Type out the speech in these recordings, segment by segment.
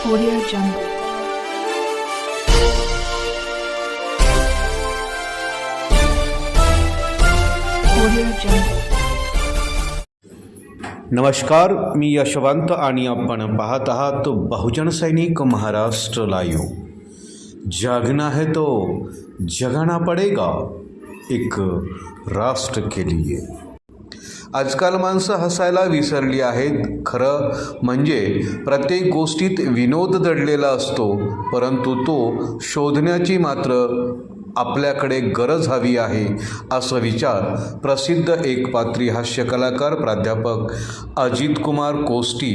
Audio Jungle. Audio Jungle. नमस्कार, मी यशवंत आणि आपण पाहत आहात बहुजन सैनिक महाराष्ट्र लाईव्ह जागना है तो जगाना पडेगा, एक राष्ट्र के लिए आजकाल माणसं हसायला विसरली आहेत. खरं म्हणजे प्रत्येक गोष्टीत विनोद दडलेला असतो परंतु तो शोधण्याची मात्र आपल्याकडे गरज हवी आहे असा विचार प्रसिद्ध एकपात्री हास्य कलाकार प्राध्यापक अजित कुमार कोष्टी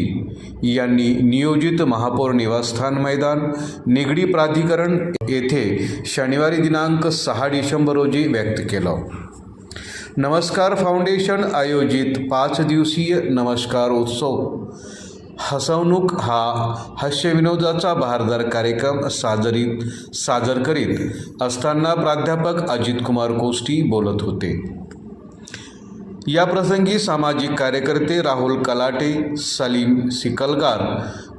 यांनी नियोजित महापौर निवासस्थान मैदान निगडी प्राधिकरण येथे शनिवारी दिनांक सहा डिसेंबर रोजी व्यक्त केलं. नमस्कार फाउंडेशन आयोजित पाच दिवसीय नमस्कार उत्सव हसवणूक हा हास्यविनोदाचा बहारदार कार्यक्रम साजरीत सादर करीत असताना प्राध्यापक अजितकुमार कोष्टी बोलत होते. या प्रसंगी सामाजिक कार्यकर्ते राहुल कलाटे सलीम सिकलगार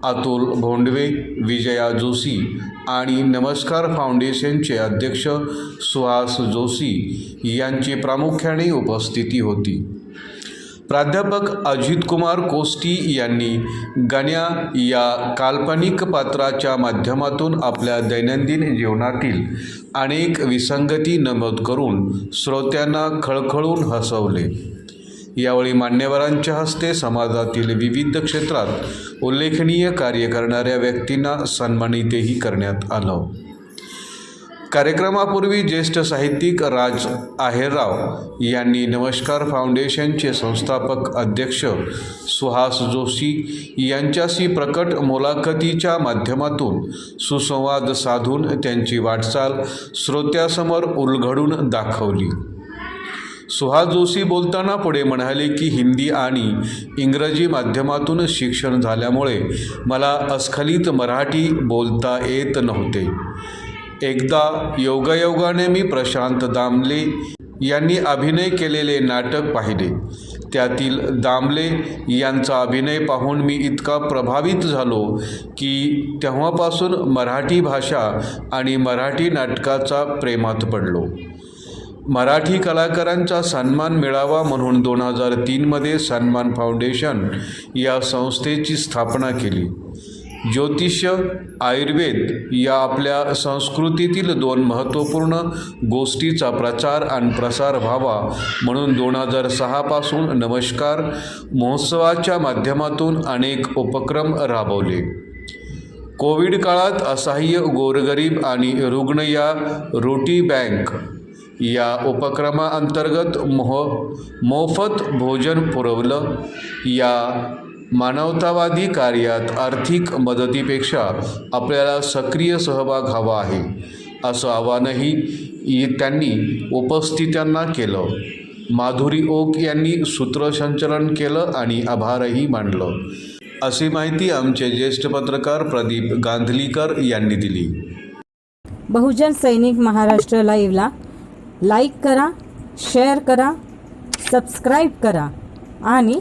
अतुल भोंडवे विजया जोशी आणि नमस्कार फाउंडेशनचे अध्यक्ष सुहास जोशी यांची प्रामुख्याने उपस्थिती होती. प्राध्यापक अजित कुमार कोस्टी यांनी गण्या या काल्पनिक पात्राच्या माध्यमातून आपल्या दैनंदिन जीवनातील अनेक विसंगती नमूद करून श्रोत्यांना खळखळून हसवले. यावेळी मान्यवरांच्या हस्ते समाजातील विविध क्षेत्रात उल्लेखनीय कार्य करणाऱ्या व्यक्तींना सन्मानितही करण्यात आलं. कार्यक्रमापूर्वी ज्येष्ठ साहित्यिक राज आहेरराव यांनी नमस्कार फाउंडेशनचे संस्थापक अध्यक्ष सुहास जोशी यांच्याशी प्रकट मुलाखतीच्या माध्यमातून सुसंवाद साधून त्यांची वाटचाल श्रोत्यासमोर उलघडून दाखवली. सुहास जोशी बोलताना पुढे म्हणाले की हिंदी आणि इंग्रजी माध्यमातून शिक्षण झाल्यामुळे मला अस्खलित मराठी बोलता येत नव्हते. एकदा योगायोगाने मी प्रशांत दामले यांनी अभिनय केलेले नाटक पाहिले. त्यातील दामले यांचा अभिनय पाहून मी इतका प्रभावित झालो की तेव्हापासून मराठी भाषा आणि मराठी नाटकाचा प्रेमात पडलो. मराठी कलाकारांचा सन्मान मिळावा म्हणून दोन हजार तीनमध्ये सन्मान फाउंडेशन या संस्थेची स्थापना केली. ज्योतिष आयुर्वेद या आपल्या संस्कृतीतील दोन महत्त्वपूर्ण गोष्टीचा प्रचार आणि प्रसार व्हावा म्हणून दोन हजार सहापासून नमस्कार महोत्सवाच्या माध्यमातून अनेक उपक्रम राबवले. कोविड काळात असहाय्य गोरगरीब आणि रुग्ण या रोटी बँक या उपक्रमाअंतर्गत मोह मोफत भोजन पुरवलं. या मानवतावादी कार्यात आर्थिक मदतीपेक्षा आपल्याला सक्रिय सहभाग हवा आहे असं आवाहनही त्यांनी उपस्थितांना केलं. माधुरी ओक यांनी सूत्रसंचलन केलं आणि आभारही मानलं. अशी माहिती आमचे ज्येष्ठ पत्रकार प्रदीप गांधलीकर यांनी दिली. बहुजन सैनिक महाराष्ट्र लाईव्हला लाईक करा शेअर करा सबस्क्राईब करा आणि